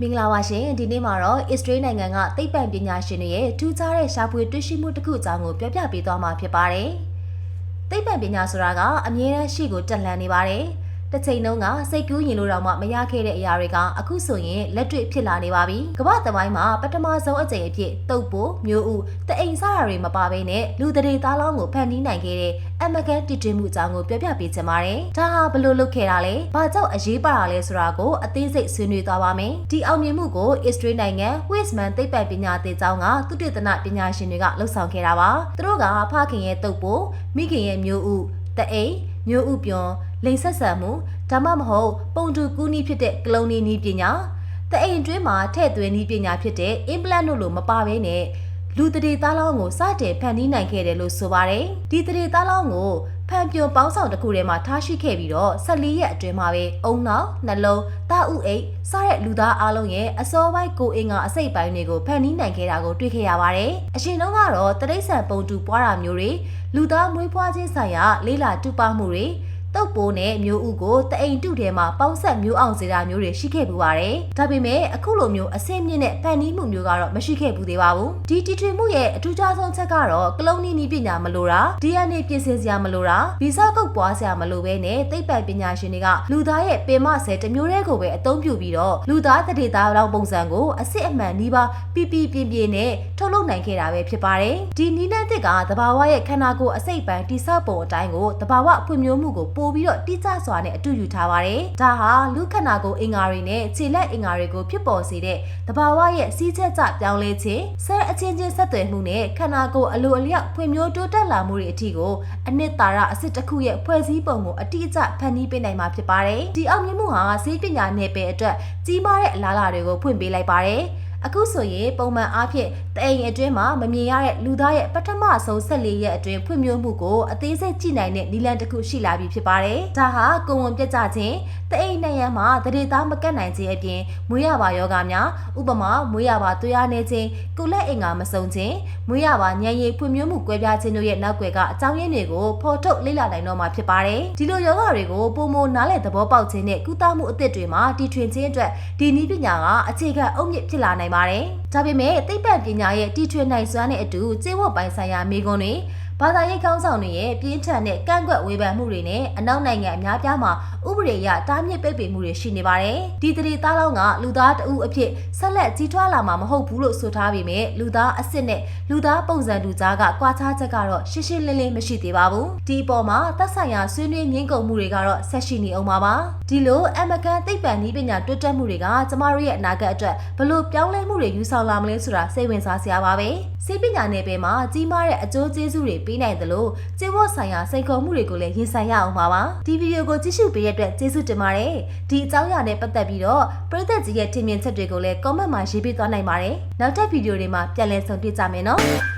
မင်္ဂလာပါရှင်ဒီနေ့မှာတော့ Israel နိုင်ငံကသိပ္ပံပညာရှင်တွေရဲ့ထူးခြားတဲ့ရှာဖွေတွေ့ရှိမှုတစ်ခုအကြောင်းကိုပြောပြပေးသွားမှာဖြစ်ပါတယ်သိပ္ပံပညာဆိုတာကအမြဲတမ်းရှိကိုတက်လှမ်းနေပါတယ် တစ်ချိန်လုံးကစိတ်ကူးရင်လို့တော့မှမရခဲ့တဲ့အရာတွေကအခုဆိုရင်လက်တွေ့ဖြစ်လာနေပါပြီကမ္ဘာသမိုင်းမှာပထမဆုံးအကြိမ်အဖြစ်တုပ်ပိုးမျိုးဥတအိမ်စားတာတွေမပါဘဲနဲ့လူတရေသားလောင်းကိုဖန်တီးနိုင်ခဲ့တဲ့အမကန်တည်တည်မှုအကြောင်းကိုပြောပြပေးချင်ပါတယ်ဒါဟာဘယ်လိုလုပ်ခဲ့တာလဲဘာကြောင့်အရေးပါတာလဲဆိုတာကိုအသေးစိတ်ဆွေးနွေးသွားပါမယ်ဒီအောင်မြင်မှုကို Israel နိုင်ငံ Wisman သိပ္ပံပညာသင်ကျောင်းကသုတေသနပညာရှင်တွေကလှုပ်ဆောင်ခဲ့တာပါသူတို့ကဖခင်ရဲ့တုပ်ပိုးမိခင်ရဲ့မျိုးဥ တအိမ်မျိုးဥပြွန်လိန်ဆက်ဆံမှုဒါမှမဟုတ်ပုံတူကူးနီးဖြစ်တဲ့ကလုံနီးနီးပညာတအိမ်တွင်းမှာထည့်သွင်းနီးပညာဖြစ်တဲ့ implant တို့လိုမပါဘဲနဲ့လူတရေသားလောင်းကိုစတင်ဖန်တီးနိုင်ခဲ့တယ်လို့ဆိုပါတယ်ဒီတရေသားလောင်းကို ဖန်ပြွန်ပေါင်းဆောင်တစ်ခုထဲမှာထားရှိခဲ့ပြီးတော့14ရက်အတွင်းမှာပဲအုံနောက်နှလုံးတာဥအိတ်စတဲ့လူသားအလုံးရဲ့အစောပိုင်းကိုအင်္ဂါအစိတ်ပိုင်းတွေကိုဖန်တီးနိုင်ခဲ့တာကိုတွေ့ခဲ့ရပါတယ်အရှင်တုန်းကတော့တရိษံပုံတူပွားတာမျိုးတွေလူသားမွေးဖွားခြင်းဆိုင်ရာလေးလာတူပါမှုတွေ တုပ်ပိုးနဲ့မျိုးဥကိုတအိမ်တုထဲမှာပေါင်းဆက်မျိုးအောင်စေတာမျိုးတွေရှိခဲ့ပူပါတယ်။ဒါပေမဲ့အခုလိုမျိုးအဆင့်မြင့်တဲ့ဖန်တီးမှုမျိုးကတော့မရှိခဲ့ဘူးသေးပါဘူး။ဒီတီထွေမှုရဲ့အထူးခြားဆုံးချက်ကတော့ကလုံးနီးနီးပညာမလိုတာ DNA ပြင်ဆင်စရာမလိုတာဗီဇကုတ်ပွားစရာမလိုဘဲနဲ့သိပ္ပံပညာရှင်တွေကလူသားရဲ့ပင်မဆဲတစ်မျိုးတည်းကိုပဲအသုံးပြုပြီးတော့လူသားတရေသားလောက်ပုံစံကိုအစစ်အမှန်နီးပါးပြပြပြင်းပြင်းနဲ့ထုတ်လုပ်နိုင်ခဲ့တာပဲဖြစ်ပါတယ်။ဒီနီးနှက်တစ်ကသဘာဝရဲ့ခန္ဓာကိုယ်အစိတ်ပိုင်းတိဆောက်ပုံအတိုင်းကိုသဘာဝဖွံ့ဖြိုးမှုကိုပို့ပြီးတော့တိကျစွာနဲ့အတူယူထားပါတယ်။ဒါဟာလူခန္ဓာကိုယ်အင်္ဂါတွေနဲ့ခြေလက်အင်္ဂါတွေကိုဖြစ်ပေါ်စေတဲ့သဘာဝရဲ့စီးချက်ကြပြောင်းလဲခြင်းဆဲအချင်းချင်းဆက်သွယ်မှုနဲ့ခန္ဓာကိုယ်အလိုအလျောက်ဖွံ့ဖြိုးတိုးတက်လာမှုတွေအထိကိုအနှစ်သာရအစစ်တစ်ခုရဲ့ဖွဲ့စည်းပုံကိုအတိအကျဖန်တီးပေးနိုင်မှာဖြစ်ပါတယ်။ဒီအောင်မြင်မှုဟာဈေးပညာနယ်ပယ်အတွက်ကြီးမားတဲ့အလားအလာတွေကိုဖွင့်ပေးလိုက်ပါတယ်။ အခုဆိုရင်ပုံမှန်အားဖြင့်တအိမ်အတွင်းမှာမမြင်ရတဲ့လူသားရဲ့ပထမဆုံး14ရက်အတွင်းဖွံ့ဖြိုးမှုကိုအသေးစိတ်ကြည့်နိုင်တဲ့နည်းလမ်းတစ်ခုရှိလာပြီဖြစ်ပါတယ်။ဒါဟာကိုယ်ဝန်ပြတ်ကြခြင်းတအိမ်နှစ်ရက်မှာတရေသားမကတ်နိုင်ခြင်းအပြင်မွေးရပါယောဂများဥပမာမွေးရပါသွေးအားနည်းခြင်းကိုယ်လက်အင်္ဂါမစုံခြင်းမွေးရပါညံရည်ဖွံ့ဖြိုးမှုကွဲပြားခြင်းတို့ရဲ့နောက်ွယ်ကအကြောင်းရင်းတွေကိုဖော်ထုတ်လေ့လာနိုင်တော့မှာဖြစ်ပါတယ်။ဒီလိုယောဂတွေကိုပုံမနားလည်သဘောပေါက်ခြင်းနဲ့ကုသမှုအသစ်တွေမှာတီထွင်ခြင်းအတွက်ဒီနည်းပညာကအခြေခံအုတ်မြစ်ဖြစ်လာနိုင်ပါတယ်။ဒါပေမဲ့သိပ္ပံပညာရဲ့တီထွင်နိုင်စွမ်းတဲ့အတူကျင့်ဝတ်ပိုင်းဆိုင်ရာမိကွန်းတွေဘာသာရေးကောင်းဆောင်တွေရဲ့ပြင်းထန်တဲ့ကန့်ကွက်ဝေဖန်မှုတွေနဲ့အနောက်နိုင်ငံအများပြားမှာ ဥပဒေအရတားမြစ်ပိတ်ပင်မှုတွေရှိနေပါတယ်။ဒီတရေသားလောင်းကလူသားတဦးအဖြစ်ဆက်လက်ကြီးထွားလာမှာမဟုတ်ဘူးလို့ဆိုထားပေမဲ့လူသားအစ်စ်နဲ့လူသားပုံစံတူကြားကကွာခြားချက်ကတော့ရှင်းရှင်းလင်းလင်းမရှိသေးပါဘူး။ဒီအပေါ်မှာသက်ဆိုင်ရာဆွေးနွေးမြင့်ကုန်မှုတွေကတော့ဆက်ရှိနေအောင်ပါပါ။ဒီလိုအမကန်သိပ္ပံနည်းပညာတွတ်တက်မှုတွေကကျမတို့ရဲ့အနာဂတ်အတွက်ဘလို့ပြောင်းလဲမှုတွေယူဆောင်လာမလဲဆိုတာစိတ်ဝင်စားစရာပါပဲ။စိတ်ပညာနယ်ပယ်မှာကြီးမားတဲ့အကျိုးကျေးဇူးတွေပေးနိုင်သလိုကျေဝတ်ဆိုင်ရာစိတ်ခေါ်မှုတွေကိုလည်းရင်ဆိုင်ရအောင်ပါပါဒီဗီဒီယိုကိုကြည့်ရှုပေးတဲ့အတွက်ကျေးဇူးတင်ပါတယ်ဒီအကြောင်းအရာနဲ့ပတ်သက်ပြီးတော့ပရိသတ်ကြီးရဲ့ထင်မြင်ချက်တွေကိုလည်း comment မှာရေးပေးသွားနိုင်ပါတယ်နောက်ထပ်ဗီဒီယိုတွေမှာပြန်လည်ဆုံတွေ့ကြမယ်နော်